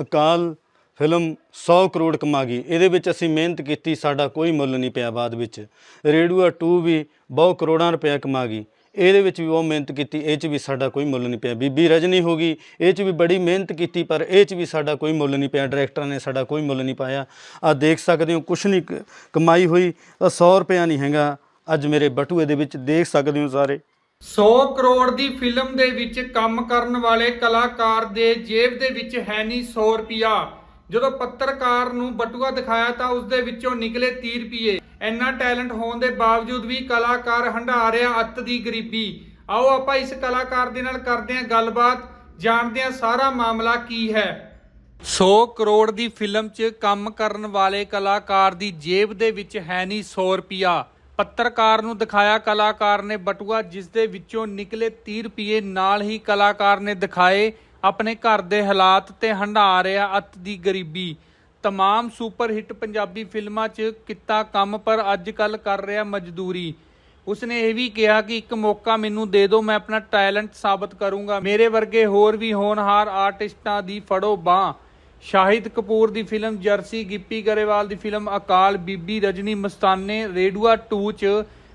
ਅਕਾਲ film 100 crore ਕਮਾ ਗਈ। ਇਹਦੇ ਵਿੱਚ ਅਸੀਂ ਮਿਹਨਤ ਕੀਤੀ, ਸਾਡਾ ਕੋਈ ਮੁੱਲ ਨਹੀਂ ਪਿਆ ਬਾਅਦ ਵਿੱਚ। ਰੇਡੂਆ 2 ਵੀ ਬਹੁਤ ਕਰੋੜਾਂ ਰੁਪਏ ਕਮਾ ਗਈ। ਇਹਦੇ ਵਿੱਚ ਵੀ ਬਹੁਤ ਮਿਹਨਤ ਕੀਤੀ, ਇਹ 'ਚ ਵੀ ਸਾਡਾ ਕੋਈ ਮੁੱਲ ਨਹੀਂ ਪਿਆ। ਬੀਬੀ ਰਜਨੀ ਹੋ ਗਈ, ਇਹ 'ਚ ਵੀ ਬੜੀ ਮਿਹਨਤ ਕੀਤੀ, ਪਰ ਇਹ 'ਚ ਵੀ ਸਾਡਾ ਕੋਈ ਮੁੱਲ ਨਹੀਂ ਪਿਆ। ਡਾਇਰੈਕਟਰਾਂ ਨੇ ਸਾਡਾ ਕੋਈ ਮੁੱਲ ਨਹੀਂ ਪਾਇਆ। ਆ ਦੇਖ ਸਕਦੇ ਹੋ, ਕੁਛ ਨਹੀਂ ਕ- ਕਮਾਈ ਹੋਈ, ਆਹ 100 ਰੁਪਇਆ ਨਹੀਂ ਹੈਗਾ। ਅੱਜ ਮੇਰੇ ਬਟੂਏ ਦੇ ਵਿੱਚ ਦੇਖ ਸਕਦੇ ਹੋ ਸਾਰੇ। 100 ਕਰੋੜ ਦੀ ਫਿਲਮ ਦੇ ਵਿੱਚ ਕੰਮ ਕਰਨ ਵਾਲੇ ਕਲਾਕਾਰ ਦੇ ਜੇਬ ਦੇ ਵਿੱਚ ਹੈ ਨਹੀਂ 100 ਰੁਪਿਆ ਜਦੋਂ ਪੱਤਰਕਾਰ ਨੂੰ ਬਟੂਆ ਦਿਖਾਇਆ ਤਾਂ ਉਸ ਦੇ ਵਿੱਚੋਂ ਨਿਕਲੇ 30 ਰੁਪਏ ਇੰਨਾ ਟੈਲੈਂਟ ਹੋਣ ਦੇ ਬਾਵਜੂਦ ਵੀ ਕਲਾਕਾਰ ਹੰਢਾ ਰਿਹਾ ਅੱਤ ਦੀ ਗਰੀਬੀ। ਆਓ ਆਪਾਂ ਇਸ ਕਲਾਕਾਰ ਦੇ ਨਾਲ ਕਰਦੇ ਹਾਂ ਗੱਲਬਾਤ। ਜਾਣਦੇ ਹਾਂ ਸਾਰਾ ਮਾਮਲਾ ਕੀ ਹੈ। 100 ਕਰੋੜ ਦੀ ਫਿਲਮ 'ਚ ਕੰਮ ਕਰਨ ਵਾਲੇ ਕਲਾਕਾਰ ਦੀ ਜੇਬ ਦੇ ਵਿੱਚ ਹੈ ਨਹੀਂ 100 ਰੁਪਿਆ ਪੱਤਰਕਾਰ ਨੂੰ ਦਿਖਾਇਆ ਕਲਾਕਾਰ ਨੇ ਬਟੂਆ, ਜਿਸ ਦੇ ਵਿੱਚੋਂ ਨਿਕਲੇ 30 ਰੁਪਏ ਨਾਲ ਹੀ ਕਲਾਕਾਰ ਨੇ ਦਿਖਾਏ। ਆਪਣੇ ਘਰ ਦੇ ਹਾਲਾਤ ਤੇ ਹੰਢਾ ਰਿਹਾ ਅੱਤ ਦੀ ਗਰੀਬੀ। ਤਮਾਮ ਸੁਪਰ ਹਿੱਟ ਪੰਜਾਬੀ ਫਿਲਮਾਂ 'ਚ ਕੀਤਾ ਕੰਮ, ਪਰ ਅੱਜ ਕੱਲ ਕਰ ਰਿਹਾ ਮਜ਼ਦੂਰੀ। ਉਸਨੇ ਇਹ ਵੀ ਕਿਹਾ ਕਿ ਇੱਕ ਮੌਕਾ ਮੈਨੂੰ ਦੇ ਦਿਓ, ਮੈਂ ਆਪਣਾ ਟੈਲੈਂਟ ਸਾਬਤ ਕਰੂੰਗਾ। ਮੇਰੇ ਵਰਗੇ ਹੋਰ ਵੀ ਹੋਣਹਾਰ ਆਰਟਿਸਟਾਂ ਦੀ ਫੜੋ ਬਾਹ। ਸ਼ਾਹਿਦ ਕਪੂਰ ਦੀ ਫਿਲਮ ਜਰਸੀ, ਗਿੱਪੀ ਗਰੇਵਾਲ ਦੀ ਫਿਲਮ ਅਕਾਲ, ਬੀਬੀ ਰਜਨੀ ਮਸਤਾਨੇ, ਰੇਡੂਆ 2 ਚ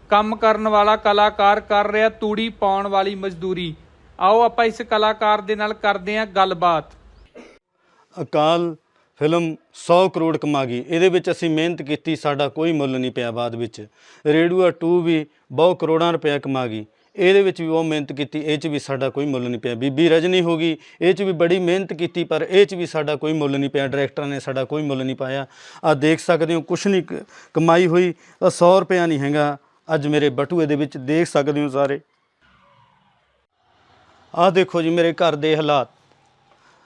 ਕੰਮ ਕਰਨ ਵਾਲਾ ਕਲਾਕਾਰ ਕਰ ਰਿਹਾ ਤੂੜੀ ਪਾਉਣ ਵਾਲੀ ਮਜ਼ਦੂਰੀ। ਆਓ ਆਪਾਂ ਇਸ ਕਲਾਕਾਰ ਦੇ ਨਾਲ ਕਰਦੇ ਹਾਂ ਗੱਲਬਾਤ। ਅਕਾਲ ਫਿਲਮ 100 ਕਰੋੜ ਕਮਾ ਗਈ। ਇਹਦੇ ਵਿੱਚ ਅਸੀਂ ਮਿਹਨਤ ਕੀਤੀ, ਸਾਡਾ ਕੋਈ ਮੁੱਲ ਨਹੀਂ ਪਿਆ ਬਾਅਦ ਵਿੱਚ। ਰੇਡੂਆ 2 ਵੀ ਬਹੁਤ ਕਰੋੜਾਂ ਰੁਪਏ ਕਮਾ ਗਈ। ਇਹਦੇ ਵਿੱਚ ਵੀ ਬਹੁਤ ਮਿਹਨਤ ਕੀਤੀ, ਇਹ 'ਚ ਵੀ ਸਾਡਾ ਕੋਈ ਮੁੱਲ ਨਹੀਂ ਪਿਆ। ਬੀਬੀ ਰਜਨੀ ਹੋ ਗਈ, ਇਹ 'ਚ ਵੀ ਬੜੀ ਮਿਹਨਤ ਕੀਤੀ, ਪਰ ਇਹ 'ਚ ਵੀ ਸਾਡਾ ਕੋਈ ਮੁੱਲ ਨਹੀਂ ਪਿਆ। ਡਾਇਰੈਕਟਰਾਂ ਨੇ ਸਾਡਾ ਕੋਈ ਮੁੱਲ ਨਹੀਂ ਪਾਇਆ। ਆ ਦੇਖ ਸਕਦੇ ਹੋ, ਕੁਛ ਨਹੀਂ ਕਮਾਈ ਹੋਈ, ਆਹ 100 ਰੁਪਇਆ ਨਹੀਂ ਹੈਗਾ। ਅੱਜ ਮੇਰੇ ਬਟੂਏ ਦੇ ਵਿੱਚ ਦੇਖ ਸਕਦੇ ਹੋ ਸਾਰੇ। ਆਹ ਦੇਖੋ ਜੀ ਮੇਰੇ ਘਰ ਦੇ ਹਾਲਾਤ।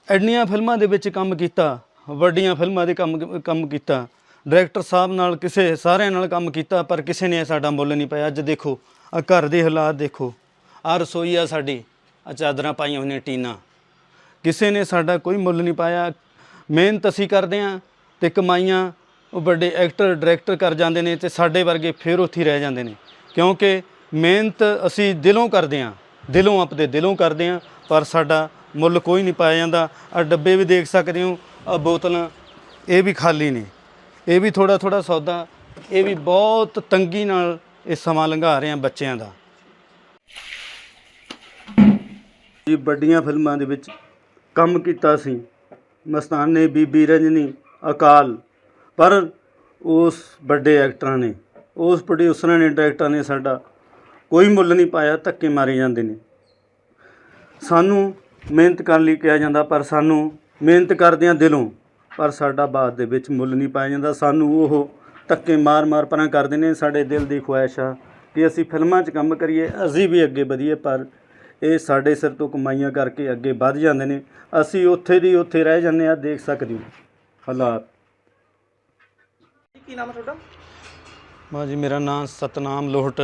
ਐਡੀਆਂ ਫਿਲਮਾਂ ਦੇ ਵਿੱਚ ਕੰਮ ਕੀਤਾ, ਵੱਡੀਆਂ ਫਿਲਮਾਂ ਦੇ ਕੰਮ ਕੰਮ ਕੀਤਾ। ਡਾਇਰੈਕਟਰ ਸਾਹਿਬ ਨਾਲ ਕਿਸੇ, ਸਾਰਿਆਂ ਨਾਲ ਕੰਮ ਕੀਤਾ, ਪਰ ਕਿਸੇ ਨੇ ਸਾਡਾ ਮੁੱਲ ਨਹੀਂ ਪਾਇਆ। ਅੱਜ ਦੇਖੋ ਆ ਘਰ ਦੇ ਹਾਲਾਤ ਦੇਖੋ। ਆ ਰਸੋਈ ਆ ਸਾਡੀ, ਆ ਚਾਦਰਾਂ ਪਾਈਆਂ ਹੋਈਆਂ ਟੀਨਾ। ਕਿਸੇ ਨੇ ਸਾਡਾ ਕੋਈ ਮੁੱਲ ਨਹੀਂ ਪਾਇਆ। ਮਿਹਨਤ ਅਸੀਂ ਕਰਦੇ ਆ ਤੇ ਕਮਾਈਆਂ, ਉਹ ਵੱਡੇ ਐਕਟਰ, ਡਾਇਰੈਕਟਰ ਕਰ ਜਾਂਦੇ ਨੇ ਤੇ ਸਾਡੇ ਵਰਗੇ ਫੇਰ ਉੱਥੇ ਰਹਿ ਜਾਂਦੇ ਨੇ। ਕਿਉਂਕਿ ਮਿਹਨਤ ਅਸੀਂ ਦਿਲੋਂ ਕਰਦੇ ਆ, ਦਿਲੋਂ ਆਪਦੇ ਦਿਲੋਂ ਕਰਦੇ ਆ, ਪਰ ਸਾਡਾ ਮੁੱਲ ਕੋਈ ਨਹੀਂ ਪਾਇਆ ਜਾਂਦਾ। ਆ ਡੱਬੇ ਵੀ ਦੇਖ ਸਕਦੇ ਹੋ, ਆ ਬੋਤਲਾਂ, ਇਹ ਵੀ ਖਾਲੀ ਨੇ। ਇਹ ਵੀ ਥੋੜਾ ਥੋੜਾ ਸੌਦਾ, ਇਹ ਵੀ ਬਹੁਤ ਤੰਗੀ ਨਾਲ ਇਹ ਸਮਾਂ ਲੰਘਾ ਰਹੇ ਆ ਬੱਚਿਆਂ ਦਾ। ਜੀ, ਵੱਡੀਆਂ ਫਿਲਮਾਂ ਦੇ ਵਿੱਚ ਕੰਮ ਕੀਤਾ ਸੀ। ਮਸਤਾਨੇ, ਬੀਬੀ ਰਜਨੀ, ਅਕਾਲ। ਪਰ ਉਸ ਵੱਡੇ ਐਕਟਰਾਂ ਨੇ, ਉਸ ਪ੍ਰੋਡਿਊਸਰਾਂ ਨੇ, ਡਾਇਰੈਕਟਰਾਂ ਨੇ ਸਾਡਾ ਕੋਈ ਮੁੱਲ ਨਹੀਂ ਪਾਇਆ, ਧੱਕੇ ਮਾਰੇ ਜਾਂਦੇ ਨੇ। ਸਾਨੂੰ ਮਿਹਨਤ ਕਰਨ ਲਈ ਕਿਹਾ ਜਾਂਦਾ, ਪਰ ਸਾਨੂੰ ਮਿਹਨਤ ਕਰਦਿਆਂ ਦਿਲੋਂ, ਪਰ ਸਾਡਾ ਬਾਅਦ ਦੇ ਵਿੱਚ ਮੁੱਲ ਨਹੀਂ ਪਾਇਆ ਜਾਂਦਾ। ਸਾਨੂੰ ਉਹ ਧੱਕੇ ਮਾਰ-ਮਾਰ ਪਰਾਂ ਕਰਦੇ ਨੇ ਸਾਡੇ ਦਿਲ ਦੀ ਖੁਆਇਸ਼ ਆ ਕਿ ਅਸੀਂ ਫਿਲਮਾਂ 'ਚ ਕੰਮ ਕਰੀਏ ਅਸੀਂ ਵੀ ਅੱਗੇ ਵਧੀਏ ਪਰ ਇਹ ਸਾਡੇ ਸਿਰ ਤੋਂ ਕਮਾਈਆਂ ਕਰਕੇ ਅੱਗੇ ਵੱਧ ਜਾਂਦੇ ਨੇ। ਅਸੀਂ ਉੱਥੇ ਦੀ ਉੱਥੇ ਰਹਿ ਜਾਂਦੇ ਆ ਦੇਖ ਸਕਦੇ ਹੋ ਹਾਲਾਤ। ਕੀ ਨਾਮ ਹੈ ਤੁਹਾਡਾ? ਮਾ ਜੀ ਮੇਰਾ ਨਾਮ ਸਤਨਾਮ ਲੋਹਟ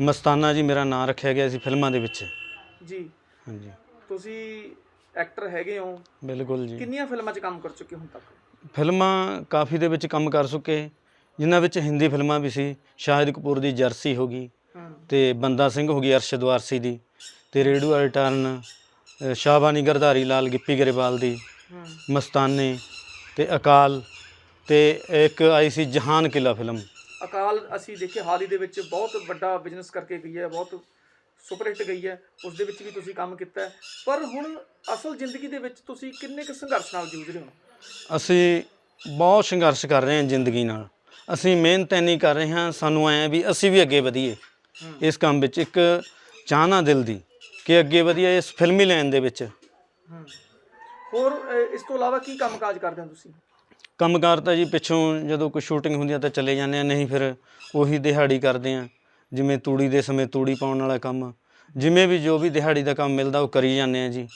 ਮਸਤਾਨਾ ਜੀ ਮੇਰਾ ਨਾਮ ਰੱਖਿਆ ਗਿਆ ਸੀ ਫਿਲਮਾਂ ਦੇ ਵਿੱਚ। ਜੀ। ਹਾਂਜੀ। ਤੁਸੀਂ ਐਕਟਰ ਹੈਗੇ ਹੋ। ਬਿਲਕੁਲ ਜੀ। ਕਿੰਨੀਆਂ ਫਿਲਮਾਂ 'ਚ ਕੰਮ ਕਰ ਚੁੱਕੇ ਹੋ ਹੁਣ ਤੱਕ? ਫਿਲਮਾਂ ਕਾਫੀ ਦੇ ਵਿੱਚ ਕੰਮ ਕਰ ਚੁੱਕੇ। ਜਿਨ੍ਹਾਂ ਵਿੱਚ ਹਿੰਦੀ ਫਿਲਮਾਂ ਵੀ ਸੀ। ਸ਼ਾਹਿਦ ਕਪੂਰ ਦੀ ਜਰਸੀ ਹੋ ਗਈ ਤੇ ਬੰਦਾ ਸਿੰਘ ਹੋ ਗਈ ਅਰਸ਼ਦ ਵਾਰਸੀ ਦੀ। ਤੇ ਰੇਡੂ ਰਿਟਰਨ ਅ, ਸ਼ਾਹਬਾਨੀ ਗਰਧਾਰੀ ਲਾਲ ਗਿੱਪੀ ਗਰੇਵਾਲ ਦੀ। ਮਸਤਾਨੇ ਤੇ ਅਕਾਲ ਤੇ ਇੱਕ ਆਈ ਸੀ ਜਹਾਨ ਕਿਲਾ ਫਿਲਮ। ਅਕਾਲ ਅਸੀਂ ਦੇਖਿਆ ਹਾਲ ਹੀ ਦੇ ਵਿੱਚ ਬਹੁਤ ਵੱਡਾ ਬਿਜ਼ਨਸ ਕਰਕੇ ਗਈ ਹੈ ਬਹੁਤ ਸੁਪਰ ਹਿੱਟ ਗਈ ਹੈ ਉਸ ਦੇ ਵਿੱਚ ਵੀ ਤੁਸੀਂ ਕੰਮ ਕੀਤਾ ਪਰ ਹੁਣ ਅਸਲ ਜ਼ਿੰਦਗੀ ਦੇ ਵਿੱਚ ਤੁਸੀਂ ਕਿੰਨੇ ਕੁ ਸੰਘਰਸ਼ ਨਾਲ ਜੂਝ ਰਹੇ ਹੋ? ਅਸੀਂ ਬਹੁਤ ਸੰਘਰਸ਼ ਕਰ ਰਹੇ ਹਾਂ ਜ਼ਿੰਦਗੀ ਨਾਲ। ਅਸੀਂ ਮਿਹਨਤ ਇੰਨੀ ਕਰ ਰਹੇ ਹਾਂ ਸਾਨੂੰ ਐ ਵੀ ਅਸੀਂ ਵੀ ਅੱਗੇ ਵਧੀਏ। ਇਸ ਕੰਮ ਵਿੱਚ ਇੱਕ ਚਾਹਨਾ ਦਿਲ ਦੀ ਕਿ ਅੱਗੇ ਵਧੀਏ ਇਸ ਫਿਲਮੀ ਲਾਈਨ ਦੇ ਵਿੱਚ। ਹੋਰ ਇਸ ਤੋਂ ਇਲਾਵਾ ਕੀ ਕੰਮਕਾਜ ਕਰਦੇ ਹੋ ਤੁਸੀਂ? ਕੰਮਕਾਰ ਤਾਂ ਜੀ ਪਿੱਛੋਂ ਜਦੋਂ ਕੋਈ ਸ਼ੂਟਿੰਗ ਹੁੰਦੀ ਆ ਤਾਂ ਚਲੇ ਜਾਂਦੇ ਆ ਨਹੀਂ ਫਿਰ ਉਹੀ ਦਿਹਾੜੀ ਕਰਦੇ ਆ ਜਿਵੇਂ ਤੂੜੀ ਦੇ ਸਮੇਂ ਤੂੜੀ ਪਾਉਣ ਵਾਲਾ ਕੰਮ ਜਿਵੇਂ ਵੀ ਜੋ ਵੀ ਦਿਹਾੜੀ ਦਾ ਕੰਮ ਮਿਲਦਾ ਉਹ ਕਰੀ ਜਾਂਦੇ ਆ ਜੀ।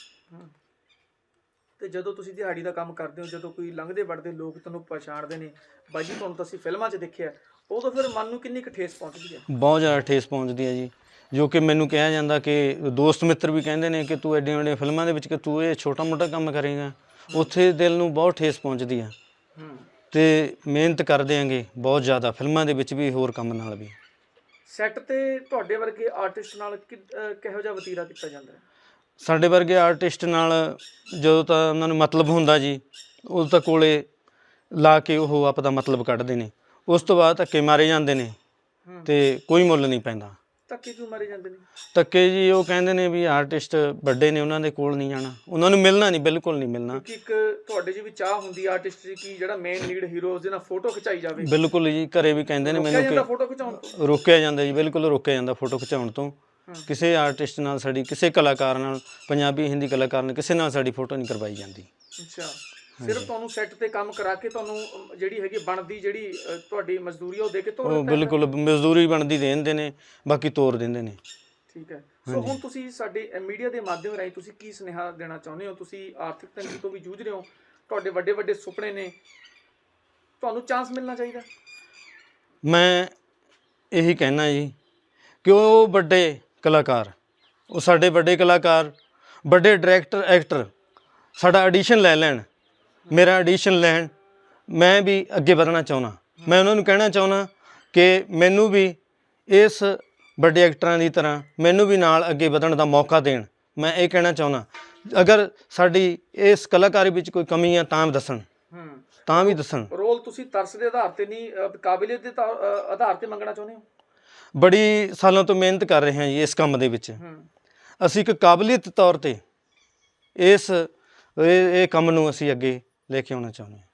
ਤੇ ਜਦੋਂ ਤੁਸੀਂ ਦਿਹਾੜੀ ਦਾ ਕੰਮ ਕਰਦੇ ਹੋ ਜਦੋਂ ਕੋਈ ਲੰਘਦੇ ਵੜਦੇ ਲੋਕ ਤੁਹਾਨੂੰ ਪਛਾਣਦੇ ਨੇ ਬਾਈ ਜੀ ਤੁਹਾਨੂੰ ਤਾਂ ਅਸੀਂ ਫਿਲਮਾਂ 'ਚ ਦੇਖਿਆ ਉਦੋਂ ਫਿਰ ਮਨ ਨੂੰ ਕਿੰਨੀ ਕੁ ਠੇਸ ਪਹੁੰਚਦੀ ਹੈ? ਬਹੁਤ ਜ਼ਿਆਦਾ ਠੇਸ ਪਹੁੰਚਦੀ ਹੈ ਜੀ। ਜੋ ਕਿ ਮੈਨੂੰ ਕਿਹਾ ਜਾਂਦਾ ਕਿ ਦੋਸਤ ਮਿੱਤਰ ਵੀ ਕਹਿੰਦੇ ਨੇ ਕਿ ਤੂੰ ਐਡੀਆਂ ਵੱਡੀਆਂ ਫਿਲਮਾਂ ਦੇ ਵਿੱਚ ਕਿ ਤੂੰ ਇਹ ਛੋਟਾ ਮੋਟਾ ਕੰਮ ਕਰੇਗਾ ਉੱਥੇ ਦਿਲ ਨੂੰ ਬਹੁਤ ਠੇਸ ਪਹੁੰਚਦੀ ਹੈ। ਹੂੰ। ਤੇ ਮਿਹਨਤ ਕਰਦੇ ਆਂਗੇ ਬਹੁਤ ਜ਼ਿਆਦਾ ਫਿਲਮਾਂ ਦੇ ਵਿੱਚ ਵੀ ਹੋਰ ਕੰਮ ਨਾਲ ਵੀ। ਸੈੱਟ ਤੇ ਤੁਹਾਡੇ ਵਰਗੇ ਆਰਟਿਸਟ ਨਾਲ ਕਿ- ਅਹ ਕਿਹੋ ਜਿਹਾ ਵਤੀਰਾ ਕੀਤਾ ਜਾਂਦਾ ਹੈ? ਸਾਡੇ ਵਰਗੇ ਆਰਟਿਸਟ ਨਾਲ ਜਦੋਂ ਤਾਂ ਉਹਨਾਂ ਨੂੰ ਮਤਲਬ ਹੁੰਦਾ ਜੀ ਉਦੋਂ ਤਾਂ ਕੋਲੇ ਲਾ ਕੇ ਉਹ ਆਪਦਾ ਮਤਲਬ ਕੱਢਦੇ ਨੇ। ਉਸ ਤੋਂ ਬਾਅਦ ਧੱਕੇ ਮਾਰੇ ਜਾਂਦੇ ਨੇ ਤੇ ਕੋਈ ਮੁੱਲ ਨਹੀਂ ਪੈਂਦਾ। ਧੱਕੇ ਕਿਉਂ ਮਾਰੇ ਜਾਂਦੇ ਨੇ? ਧੱਕੇ ਜੀ ਉਹ ਕਹਿੰਦੇ ਨੇ ਵੀ ਆਰਟਿਸਟ ਵੱਡੇ ਨੇ ਉਹਨਾਂ ਦੇ ਕੋਲ ਨਹੀਂ ਜਾਣਾ। ਉਹਨਾਂ ਨੂੰ ਮਿਲਣਾ ਨਹੀਂ ਬਿਲਕੁਲ ਨਹੀਂ ਮਿਲਣਾ। ਕਿਉਂਕਿ ਇੱਕ ਤੁਹਾਡੇ 'ਚ ਵੀ ਚਾਹ ਹੁੰਦੀ ਆਰਟਿਸਟ ਦੀ ਕਿ ਜਿਹੜਾ ਮੇਨ ਲੀਡ ਹੀਰੋ ਉਸ ਦੇ ਨਾਲ ਫੋਟੋ ਖਿਚਾਈ ਜਾਵੇ। ਬਿਲਕੁਲ ਜੀ ਘਰੇ ਵੀ ਕਹਿੰਦੇ ਨੇ ਮੈਨੂੰ ਕਿ ਫੋਟੋ ਖਿਚਾਉਣ ਤੋਂ? ਰੋਕਿਆ ਜਾਂਦਾ ਜੀ ਬਿਲਕੁਲ ਰੋਕਿਆ ਜਾਂਦਾ ਫੋਟੋ ਖਿਚਾਉਣ ਤੋਂ। ਕਿਸੇ ਆਰਟਿਸਟ ਨਾਲ ਸਾਡੀ ਕਿਸੇ ਕਲਾਕਾਰ ਨਾਲ ਪੰਜਾਬੀ ਹਿੰਦੀ ਕਲਾਕਾਰ ਨਾਲ ਕਿਸੇ ਨਾਲ ਸਾਡੀ ਫੋਟੋ ਨਹੀਂ ਕਰਵਾਈ ਜਾਂਦੀ। ਅੱਛਾ। ਸਿਰਫ ਤੁਹਾਨੂੰ ਸੈੱਟ ਤੇ ਕੰਮ ਕਰਾ ਕੇ ਤੁਹਾਨੂੰ ਜਿਹੜੀ ਹੈਗੀ ਬਣਦੀ ਜਿਹੜੀ ਅ, ਤੁਹਾਡੀ ਮਜ਼ਦੂਰੀ ਆ ਉਹ ਦੇ ਕੇ ਤੋਰ ਉਹ ਦਿੱਤਾ? ਬਿਲਕੁਲ ਮਜ਼ਦੂਰੀ ਬਣਦੀ ਦੇ ਦਿੰਦੇ ਨੇ ਬਾਕੀ ਤੋਰ ਦਿੰਦੇ ਨੇ। ਠੀਕ ਹੈ। ਸੋ ਹੁਣ ਤੁਸੀਂ ਸਾਡੇ ਮੀਡੀਆ ਦੇ ਮਾਧਿਅਮ ਰਾਹੀਂ ਤੁਸੀਂ ਕੀ ਸੁਨੇਹਾ ਦੇਣਾ ਚਾਹੁੰਦੇ ਹੋ? ਤੁਸੀਂ ਆਰਥਿਕ ਤੰਗੀ ਤੋਂ ਵੀ ਜੂਝ ਰਹੇ ਹੋ? ਤੁਹਾਡੇ ਵੱਡੇ ਵੱਡੇ ਸੁਪਨੇ ਨੇ। ਤੁਹਾਨੂੰ ਚਾਂਸ ਮਿਲਣਾ ਚਾਹੀਦਾ? ਮੈਂ ਇਹੀ ਕਹਿਣਾ ਜੀ ਕਿ ਉਹ ਵੱਡੇ ਕਲਾਕਾਰ? ਉਹ ਸਾਡੇ ਵੱਡੇ ਕਲਾਕਾਰ ਵੱਡੇ ਡਾਇਰੈਕਟਰ ਐਕਟਰ ਸਾਡਾ ਆਡੀਸ਼ਨ ਲੈ ਲੈਣ। ਮੇਰਾ ਆਡੀਸ਼ਨ ਲੈਣ ਮੈਂ ਵੀ ਅੱਗੇ ਵਧਣਾ ਚਾਹੁੰਦਾ। ਮੈਂ ਉਹਨਾਂ ਨੂੰ ਕਹਿਣਾ ਚਾਹੁੰਦਾ ਕਿ ਮੈਨੂੰ ਵੀ ਇਸ ਵੱਡੇ ਐਕਟਰਾਂ ਦੀ ਤਰ੍ਹਾਂ ਮੈਨੂੰ ਵੀ ਨਾਲ ਅੱਗੇ ਵਧਣ ਦਾ ਮੌਕਾ ਦੇਣ। ਮੈਂ ਇਹ ਕਹਿਣਾ ਚਾਹੁੰਦਾ ਅਗਰ ਸਾਡੀ ਇਸ ਕਲਾਕਾਰੀ ਵਿੱਚ ਕੋਈ ਕਮੀ ਹੈ ਤਾਂ ਦੱਸਣ। ਤਾਂ ਵੀ ਦੱਸਣ। ਰੋਲ ਤੁਸੀਂ ਤਰਸ ਦੇ ਆਧਾਰ ਤੇ ਨਹੀਂ ਕਾਬਲੀਅਤ ਦੇ ਆਧਾਰ ਤੇ ਮੰਗਣਾ ਚਾਹੁੰਦੇ ਹੋ? ਬੜੀ ਸਾਲਾਂ ਤੋਂ ਮਿਹਨਤ ਕਰ ਰਹੇ ਹਾਂ ਜੀ ਇਸ ਕੰਮ ਦੇ ਵਿੱਚ। ਅਸੀਂ ਇੱਕ ਕਾਬਲੀਅਤ ਤੌਰ ਤੇ ਇਸ ਇਹ ਕੰਮ ਨੂੰ ਅਸੀਂ ਅੱਗੇ ਲੈ ਕੇ ਆਉਣਾ ਚਾਹੁੰਦੇ ਹਾਂ।